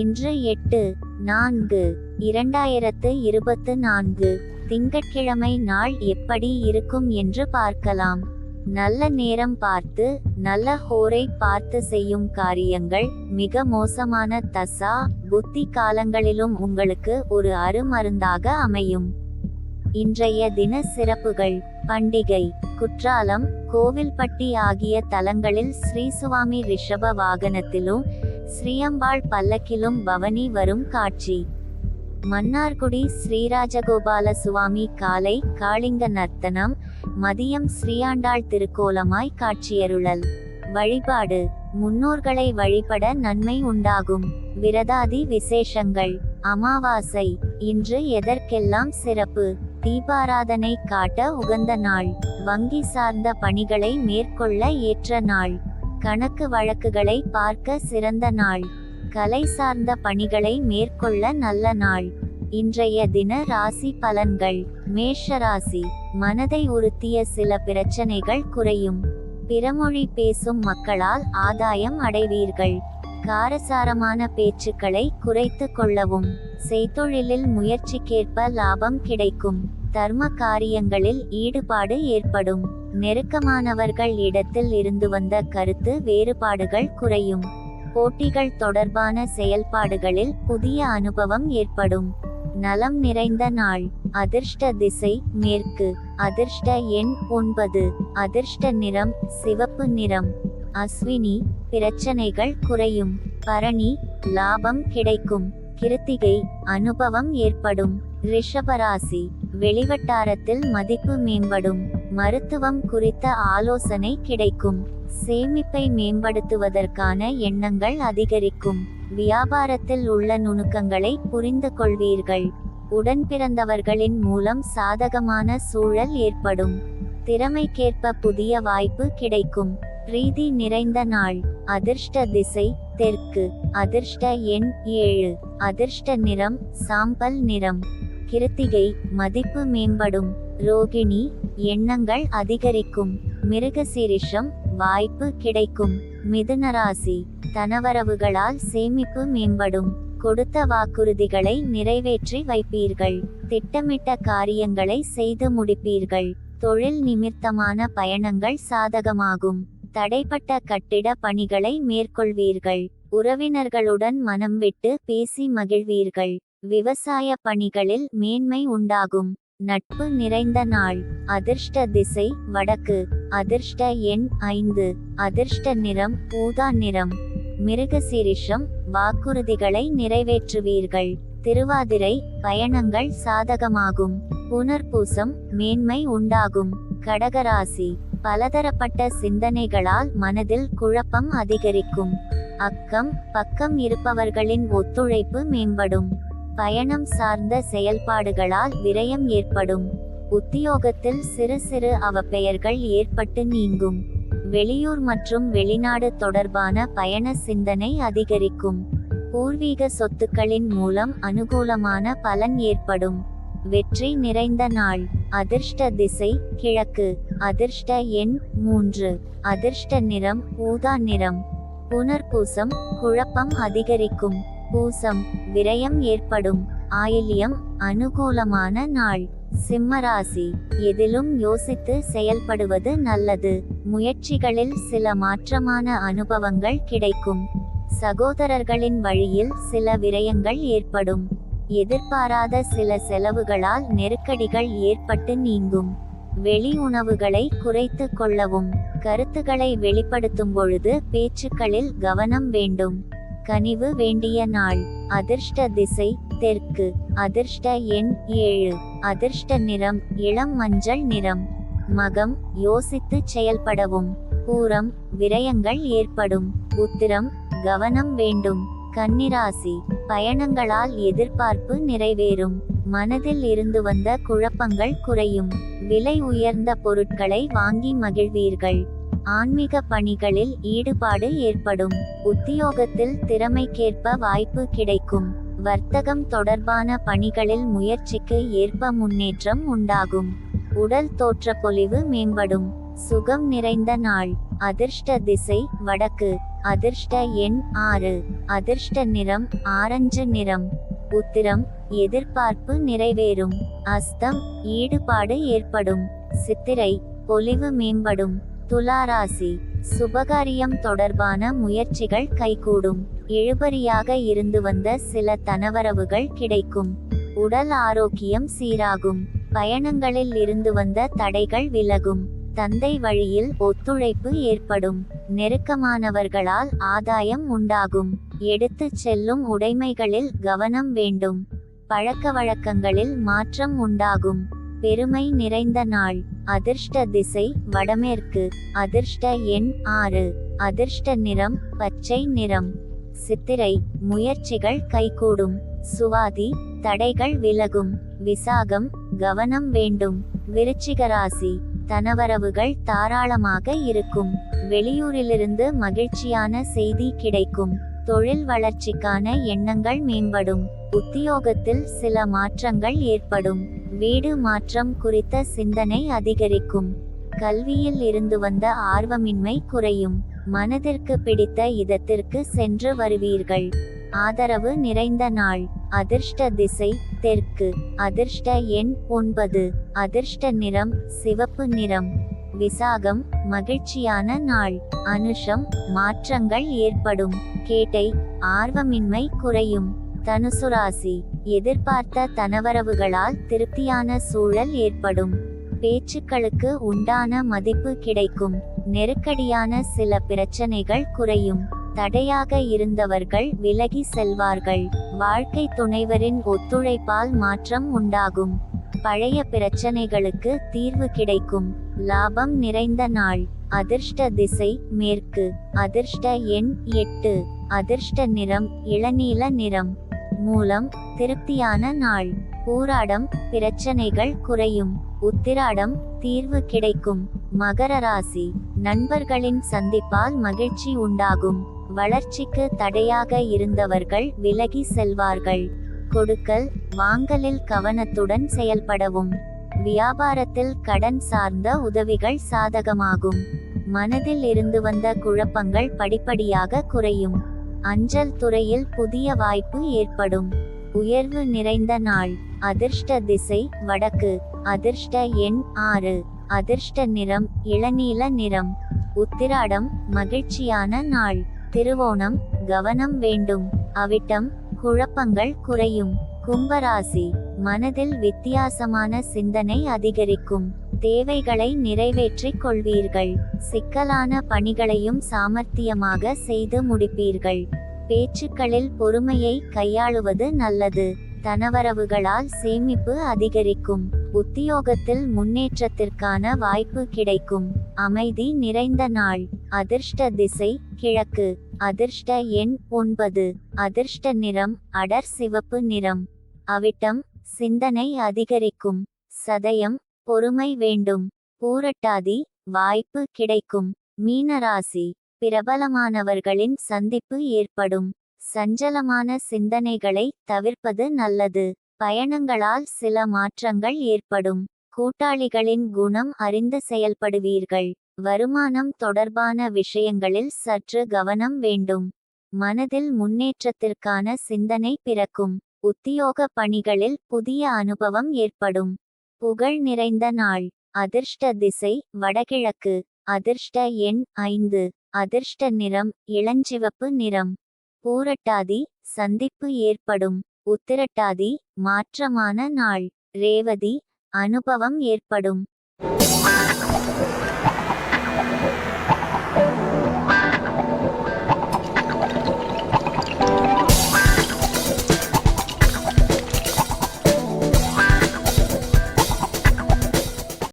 இன்று எட்டு நான்கு இரண்டாயிரத்து இருபத்து நான்கு திங்கட்கிழமை நாள் எப்படி இருக்கும் என்று பார்க்கலாம். நல்ல நேரம் பார்த்து நல்ல ஹோரை பார்த்து செய்யும் காரியங்கள் மிக மோசமான தசா புத்தி காலங்களிலும் உங்களுக்கு ஒரு அருமருந்தாக அமையும். இன்றைய தின சிறப்புகள் பண்டிகை குற்றாலம் கோவில்பட்டி ஆகிய தலங்களில் ஸ்ரீசுவாமி ரிஷப வாகனத்திலும் ஸ்ரீயம்பாள் பல்லக்கிலும் பவனி வரும் காட்சி. மன்னார்குடி ஸ்ரீராஜகோபால சுவாமி காலை காளிங்க நர்த்தனம் மதியம் ஸ்ரீயாண்டாள் திருக்கோலமாய் காட்சியருளல். வழிபாடு. முன்னோர்களை வழிபட நன்மை உண்டாகும். விரதாதி விசேஷங்கள். அமாவாசை. இன்று எதற்கெல்லாம் சிறப்பு? தீபாராதனை காட்ட உகந்த நாள். வங்கி சார்ந்த பணிகளை மேற்கொள்ள ஏற்ற நாள். கணக்கு வழக்குகளை பார்க்க சிறந்த நாள். கலை சார்ந்த பணிகளை மேற்கொள்ள நல்ல நாள். இன்றைய தின ராசி பலன்கள். மேஷ ராசி. மனதை உறுத்திய சில பிரச்சனைகள் குறையும். பிறமொழி பேசும் மக்களால் ஆதாயம் அடைவீர்கள். காரசாரமான பேச்சுக்களை குறைத்து கொள்ளவும். செய்தொழிலில் முயற்சிக்கேற்ப லாபம் கிடைக்கும். தர்ம காரியங்களில் ஈடுபாடு ஏற்படும். நெருக்கமானவர்கள் இடத்தில் இருந்து வந்த கருத்து வேறுபாடுகள் குறையும். போட்டிகள் தொடர்பான செயல்பாடுகளில் புதிய அனுபவம் ஏற்படும். நலம் நிறைந்த நாள். அதிர்ஷ்ட திசை மேற்கு. அதிர்ஷ்ட எண் ஒன்பது. அதிர்ஷ்ட நிறம் சிவப்பு நிறம். அஸ்வினி பிரச்சனைகள் குறையும். பரணி லாபம் கிடைக்கும். கிருத்திகை அனுபவம் ஏற்படும். ரிஷபராசி வெளிவட்டாரத்தில் மதிப்பு மேம்படும். மருத்துவம் குறித்த ஆலோசனை கிடைக்கும். சேமிப்பை மேம்படுத்துவதற்கான எண்ணங்கள் அதிகரிக்கும். வியாபாரத்தில் உள்ள நுணுக்கங்களை புரிந்து கொள்வீர்கள். உடன் பிறந்தவர்களின் மூலம் சாதகமான சூழல் ஏற்படும். திறமைக்கேற்ப புதிய வாய்ப்பு கிடைக்கும். பிரீதி நிறைந்த நாள். அதிர்ஷ்ட திசை. தெற்கு. அதிர்ஷ்ட எண் ஏழு. அதிர்ஷ்ட நிறம். சாம்பல் நிறம். கிருத்திகை. மதிப்பு மேம்படும். ரோகிணி எண்ணங்கள் அதிகரிக்கும். மிருகசீரிஷம் வாய்ப்பு கிடைக்கும். மிதுனராசி தனவரவுகளால் சேமிப்பு மேம்படும். கொடுத்த வாக்குறுதிகளை நிறைவேற்றி வைப்பீர்கள். திட்டமிட்ட காரியங்களை செய்து முடிப்பீர்கள். தொழில் நிமித்தமான பயணங்கள் சாதகமாகும். தடைப்பட்ட கட்டிட பணிகளை மேற்கொள்வீர்கள். உறவினர்களுடன் மனம் விட்டு பேசி மகிழ்வீர்கள். விவசாய பணிகளில் மேன்மை உண்டாகும். நட்பு நிறைந்த நாள். அதிர்ஷ்ட திசை வடக்கு. அதிர்ஷ்ட எண் ஐந்து. அதிர்ஷ்ட நிறம் ஊதா நிறம். மிருகசீரிஷம் வாக்குறுதிகளை நிறைவேற்றுவீர்கள். திருவாதிரை பயணங்கள் சாதகமாகும். புனர்பூசம் மேன்மை உண்டாகும். கடகராசி. பலதரப்பட்ட சிந்தனைகளால் மனதில் குழப்பம் அதிகரிக்கும். அக்கம் பக்கம் இருப்பவர்களின் ஒத்துழைப்பு மேம்படும். பயணம் சார்ந்த செயல்பாடுகளால் விரயம் ஏற்படும். உத்தியோகத்தில் சிறு சிறு அவப்பெயர்கள் ஏற்பட்டு நீங்கும். வெளியூர் மற்றும் வெளிநாடு தொடர்பான பயண சிந்தனை அதிகரிக்கும். பூர்வீக சொத்துக்களின் மூலம் அனுகூலமான பலன் ஏற்படும். வெற்றி நிறைந்த நாள். அதிர்ஷ்ட திசை கிழக்கு. அதிர்ஷ்ட எண் மூன்று. அதிர்ஷ்ட நிறம் ஊதா நிறம். புனர்பூசம் குழப்பம் அதிகரிக்கும். பூசம். விரயம் ஏற்படும். ஆயில்யம் அனுகூலமான நாள். சிம்மராசி எதிலும் யோசித்து செயல்படுவது நல்லது. முயற்சிகளில் சில மாற்றமான அனுபவங்கள் கிடைக்கும். சகோதரர்களின் வழியில் சில விரயங்கள் ஏற்படும். எதிர்பாராத சில செலவுகளால் நெருக்கடிகள் ஏற்பட்டு நீங்கும். வெளி உணவுகளை குறைத்து கொள்ளவும். கருத்துக்களை வெளிப்படுத்தும் பொழுது பேச்சுக்களில் கவனம் வேண்டும். கனிவு வேண்டிய நாள். அதிர்ஷ்ட திசை தெற்கு. அதிர்ஷ்ட எண் ஏழு. அதிர்ஷ்ட நிறம் இளம் மஞ்சள் நிறம். மகம் யோசித்து செயல்படவும். பூரம் விரயங்கள் ஏற்படும். உத்திரம் கவனம் வேண்டும். கன்னிராசி பயணங்களால் எதிர்பார்ப்பு நிறைவேறும். மனதில் இருந்து வந்த குழப்பங்கள் குறையும். விலை உயர்ந்த பொருட்களை வாங்கி மகிழ்வீர்கள். ஆன்மீக பணிகளில் ஈடுபாடு ஏற்படும். உத்தியோகத்தில் திறமைக்கேற்ப வாய்ப்பு கிடைக்கும். வர்த்தகம் தொடர்பான பணிகளில் முயற்சிக்கு ஏற்ப முன்னேற்றம் உண்டாகும். உடல் தோற்றப்பொலிவு மேம்படும். சுகம் நிறைந்த நாள். அதிர்ஷ்ட திசை வடக்கு. அதிர்ஷ்ட எண் ஆறு. அதிர்ஷ்ட நிறம் ஆரஞ்சு நிறம். உத்திரம் எதிர்பார்ப்பு நிறைவேறும். அஸ்தம் ஈடுபாடு ஏற்படும். சித்திரை பொலிவு மேம்படும். துலாராசி சுபகாரியம் தொடர்பான முயற்சிகள் கைகூடும். இழுபறியாக இருந்து வந்த சில தனவரவுகள் கிடைக்கும். உடல் ஆரோக்கியம் சீராகும். பயணங்களில் இருந்து வந்த தடைகள் விலகும். தந்தை வழியில் ஒத்துழைப்பு ஏற்படும். நெருக்கமானவர்களால் ஆதாயம் உண்டாகும். எடுத்துச் செல்லும் உடைமைகளில் கவனம் வேண்டும். பழக்க வழக்கங்களில் மாற்றம் உண்டாகும். பெருமை நிறைந்த நாள். அதிர்ஷ்ட திசை வடமேற்கு. அதிர்ஷ்ட எண் ஆறு. அதிர்ஷ்ட நிறம் பச்சை நிறம். சித்திரை முயற்சிகள் கைகூடும். சுவாதி தடைகள் விலகும். விசாகம் கவனம் வேண்டும். விருச்சிகராசி தனவரவுகள் தாராளமாக இருக்கும். வெளியூரிலிருந்து மகிழ்ச்சியான செய்தி கிடைக்கும். தொழில் வளர்ச்சிக்கான எண்ணங்கள் மேம்படும். உத்தியோகத்தில் சில மாற்றங்கள் ஏற்படும். வீடு மாற்றம் குறித்த சிந்தனை அதிகரிக்கும். கல்வியில் இருந்து வந்த ஆர்வமின்மை குறையும். மனதிற்கு பிடித்த இதத்திற்கு சென்று வருவீர்கள். ஆதரவு நிறைந்த நாள். அதிர்ஷ்ட திசை தெற்கு. அதிர்ஷ்ட எண் ஒன்பது. அதிர்ஷ்ட நிறம் சிவப்பு நிறம். விசாகம் மகிழ்ச்சியான நாள். அனுஷம் மாற்றங்கள் ஏற்படும். கேட்டை ஆர்வமின்மை குறையும். தனுசுராசி எதிர்பார்த்த தனவரவுகளால் திருப்தியான சூழல் ஏற்படும். பேச்சுக்களுக்கு உண்டான மதிப்பு கிடைக்கும். நெருக்கடியான சில பிரச்சனைகள் குறையும். தடையாக இருந்தவர்கள் விலகி செல்வார்கள். வாழ்க்கை துணைவரின் ஒத்துழைப்பால் மாற்றம் உண்டாகும். பழைய பிரச்சனைகளுக்கு தீர்வு கிடைக்கும். லாபம் நிறைந்த நாள். அதிர்ஷ்ட திசை மேற்கு. அதிர்ஷ்ட எண் எட்டு. அதிர்ஷ்ட நிறம் இளநீல நிறம். மூலம் திருப்தியான நாள். பூராடம் பிரச்சனைகள் குறையும். உத்திராடம் தீர்வு கிடைக்கும். மகர ராசி நண்பர்களின் சந்திப்பால் மகிழ்ச்சி உண்டாகும். வளர்ச்சிக்கு தடையாக இருந்தவர்கள் விலகி செல்வார்கள். கொடுக்கல் வாங்கலில் கவனத்துடன் செயல்படவும். வியாபாரத்தில் கடன் சார்ந்த உதவிகள் சாதகமாகும். மனதில் இருந்து வந்த குழப்பங்கள் படிப்படியாக குறையும். அஞ்சல் துறையில் புதிய வாய்ப்பு ஏற்படும். உயர்வு நிறைந்த நாள். அதிர்ஷ்ட திசை வடக்கு. அதிர்ஷ்ட எண் ஆறு. அதிர்ஷ்ட நிறம் இளநீல நிறம். உத்திராடம் மகிழ்ச்சியான நாள். திருவோணம் கவனம் வேண்டும். அவிட்டம் குழப்பங்கள் குறையும். கும்பராசி. மனதில் வித்தியாசமான சிந்தனை அதிகரிக்கும். தேவைகளை நிறைவேற்றிக் கொள்வீர்கள். சிக்கலான பணிகளையும் சாமர்த்தியமாக செய்து முடிப்பீர்கள். பேச்சுக்களில் பொறுமையை கையாளுவது நல்லது. தனவரவுகளால் சேமிப்பு அதிகரிக்கும். உத்தியோகத்தில் முன்னேற்றத்திற்கான வாய்ப்பு கிடைக்கும். அமைதி நிறைந்த நாள். அதிர்ஷ்ட திசை கிழக்கு. அதிர்ஷ்ட எண் ஒன்பது. அதிர்ஷ்ட நிறம் அடர் சிவப்பு நிறம். அவிட்டம் சிந்தனை அதிகரிக்கும். சதயம் பொறுமை வேண்டும். பூரட்டாதி வாய்ப்பு கிடைக்கும். மீனராசி பிரபலமானவர்களின் சந்திப்பு ஏற்படும். சஞ்சலமான சிந்தனைகளை தவிர்ப்பது நல்லது. பயணங்களால் சில மாற்றங்கள் ஏற்படும். கூட்டாளிகளின் குணம் அறிந்து செயல்படுவீர்கள். வருமானம் தொடர்பான விஷயங்களில் சற்று கவனம் வேண்டும். மனதில் முன்னேற்றத்திற்கான சிந்தனை பிறக்கும். உத்தியோக பணிகளில் புதிய அனுபவம் ஏற்படும். புகழ் நிறைந்த நாள். அதிர்ஷ்ட திசை வடகிழக்கு. அதிர்ஷ்ட எண் ஐந்து. அதிர்ஷ்ட நிறம் இளஞ்சிவப்பு நிறம். பூரட்டாதி சந்திப்பு ஏற்படும். உத்திரட்டாதி மாற்றமான நாள். ரேவதி அனுபவம் ஏற்படும்.